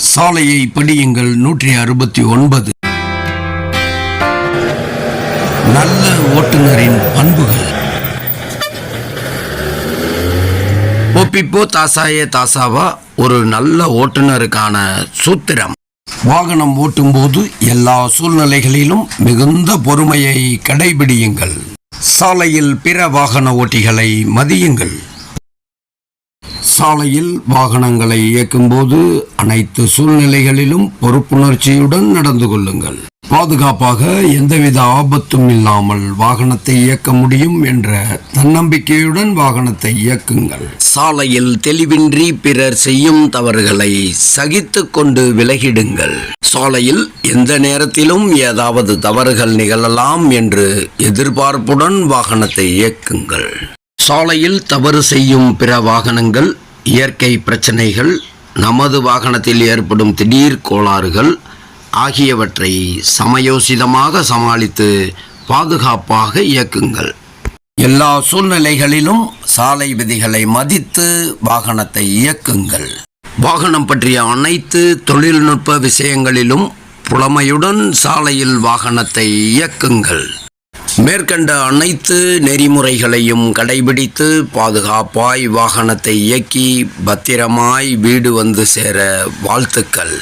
சாலையை படியுங்கள். நூற்றி அறுபத்தி ஒன்பது. நல்ல ஓட்டுநரின் பண்புகள். ஒப்பிப்போ தாசாயே தாசாவா ஒரு நல்ல ஓட்டுநருக்கான சூத்திரம். வாகனம் ஓட்டும்போது எல்லா சூழ்நிலைகளிலும் மிகுந்த பொறுமையை கடைபிடியுங்கள். சாலையில் பிற வாகன ஓட்டிகளை மதியுங்கள். சாலையில் வாகனங்களை இயக்கும்போது அனைத்து சூழ்நிலைகளிலும் பொறுப்புணர்ச்சியுடன் நடந்து கொள்ளுங்கள். பாதுகாப்பாக எந்தவித ஆபத்தும் இல்லாமல் வாகனத்தை இயக்க முடியும் என்ற தன்னம்பிக்கையுடன் வாகனத்தை இயக்குங்கள். சாலையில் தெளிவின்றி பிறர் செய்யும் தவறுகளை சகித்து கொண்டு விலகிடுங்கள். சாலையில் எந்த நேரத்திலும் ஏதாவது தவறுகள் நிகழலாம் என்று எதிர்பார்ப்புடன் வாகனத்தை இயக்குங்கள். சாலையில் தவறு செய்யும் பிற வாகனங்கள் இயற்கை பிரச்சனைகள் நமது வாகனத்தில் ஏற்படும் திடீர் கோளாறுகள் ஆகியவற்றை சமயோசிதமாக சமாளித்து பாதுகாப்பாக இயக்குங்கள். எல்லா சூழ்நிலைகளிலும் சாலை விதிகளை மதித்து வாகனத்தை இயக்குங்கள். வாகனம் பற்றிய அனைத்து தொழில்நுட்ப விஷயங்களிலும் புலமையுடன் சாலையில் வாகனத்தை இயக்குங்கள். மேற்கண்ட அனைத்து நெறிமுறைகளையும் கடைபிடித்து பாதுகாப்பாய் வாகனத்தை இயக்கி பத்திரமாய் வீடு வந்து சேர வாழ்த்துக்கள்.